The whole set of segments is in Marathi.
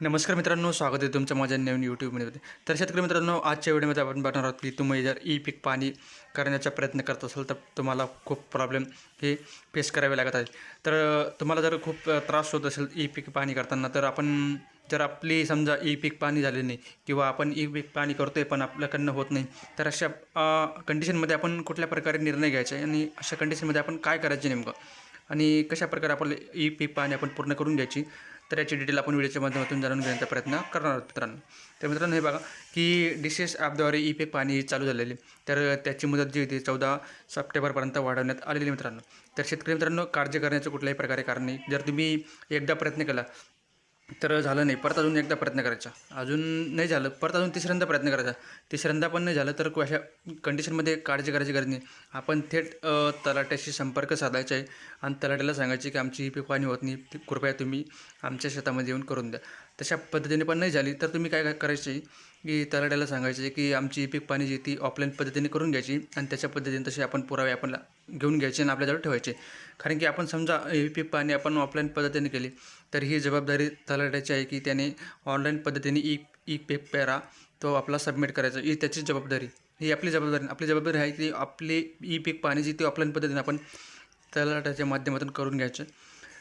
नमस्कार मित्रांनो स्वागत आहे तुमच्या माझ्या नवीन यूट्यूबमध्ये तर शेतकरी मित्रांनो आजच्या व्हिडिओमध्ये आपण बघणार आहोत की तुम्ही जर ई पीक पाणी करण्याचा प्रयत्न करत असाल तर तुम्हाला खूप प्रॉब्लेम हे फेस करावे लागत आहे तर तुम्हाला जर खूप त्रास होत असेल ई पीक पाणी करताना तर आपण जर आपली समजा ई पीक पाणी झाले नाही किंवा आपण ई पीक पाणी करतो आहे पण आपल्याकडनं होत नाही तर अशा कंडिशनमध्ये आपण कुठल्या प्रकारे निर्णय घ्यायचा आहे आणि अशा कंडिशनमध्ये आपण काय करायचे नेमकं? आणि कशा प्रकारे आपलं ई पीक पाणी आपण पूर्ण करून घ्यायची? तर याची डिटेल आपण व्हिडिओच्या माध्यमातून जाणून घेण्याचा प्रयत्न करणार आहोत मित्रांनो. तर मित्रांनो हे बघा की डी सी एस ॲपद्वारे ई पीक पाणी चालू झालेले. तर त्याची मुदत जी होती चौदा सप्टेंबरपर्यंत वाढवण्यात आलेली मित्रांनो. तर शेतकरी मित्रांनो काळजी करण्याचं कुठल्याही प्रकारे कारण नाही. जर तुम्ही एकदा प्रयत्न केला तर झालं नाही. परत अजून एकदा प्रयत्न करायचा. अजून नाही झालं. परत अजून तिसऱ्यांदा प्रयत्न करायचा. तिसऱ्यांदा पण नाही झालं तर अशा कंडिशनमध्ये काळजी करायची गरज नाही. आपण थेट तलाट्याशी संपर्क साधायचा आहे. आणि तलाट्याला सांगायचे की आमची ही पीक पाणी होत नाही. कृपया तुम्ही आमच्या शेतामध्ये येऊन करून द्या. तशा पद्धतीने पण नाही झाली. तर तुम्ही काय काय करायचे? की तलाट्याला सांगायचे की आमची पीक पाणी जी ती ऑफलाईन पद्धतीने करून घ्यायची आणि त्याच्या पद्धतीने तसे आपण पुरावे आपण घेऊन घ्यायचे आणि आपल्याजवळ ठेवायचे. कारण की आपण समजा ही पीक पाणी आपण ऑफलाईन पद्धतीने केली तर ही जबाबदारी तलाट्याची आहे की त्याने ऑनलाईन पद्धतीने ई ई पीक पेरा तो आपला सबमिट करायचा. ही त्याची जबाबदारी. ही आपली जबाबदारी आपली जबाबदारी आहे की आपली ई पीक पाणी जी ती ऑफलाईन पद्धतीने आपण तलाट्याच्या माध्यमातून करून घ्यायचं.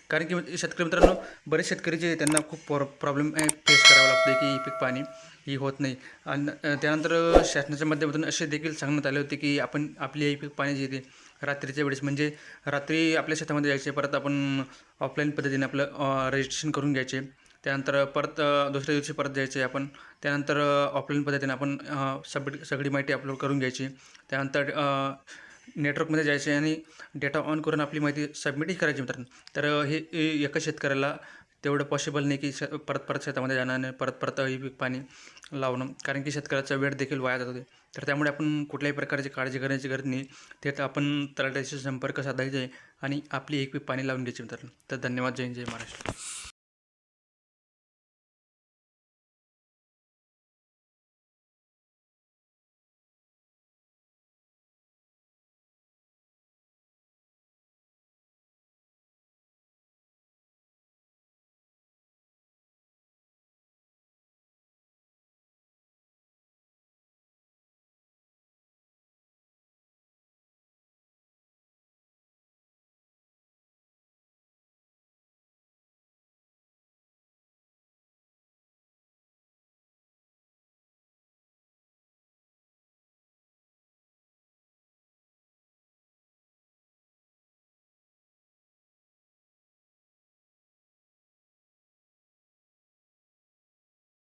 कारण की शेतकरी मित्रांनो बरेच शेतकरी जे त्यांना खूप प्रॉ प्रॉब्लेम फेस करावा लागतो की ई पीक पाणी ही होत नाही. आणि त्यानंतर शासनाच्या माध्यमातून असे देखील सांगण्यात आले होते की आपण आपली ई पीक पाणी जे ते रात्रीच्या वेळेस म्हणजे रात्री आपल्या शेतामध्ये जायचे परत आपण ऑफलाईन पद्धतीने आपलं रजिस्ट्रेशन करून घ्यायचे. त्यानंतर परत दुसऱ्या दिवशी परत जायचे आपण. त्यानंतर ऑफलाईन पद्धतीने आपण सबमिट सगळी माहिती अपलोड करून घ्यायची. त्यानंतर नेटवर्कमध्ये जायचे आणि डेटा ऑन करून आपली माहिती सबमिटही करायची मित्रांनो. तर हे एका शेतकऱ्याला तेवढं पॉसिबल नाही की श परत परत शेतामध्ये जाणं आणि परत परत ही पीक पाणी लावणं. कारण की शेतकऱ्याचा वेळ देखील वाया जात होते. तर त्यामुळे आपण कुठल्याही प्रकारची काळजी करण्याची गरज नाही. थेट आपण तलाट्याशी संपर्क साधायचे आणि आपली एक पीक पाणी लावून घ्यायची मित्रांनो. तर धन्यवाद. जय जय महाराष्ट्र.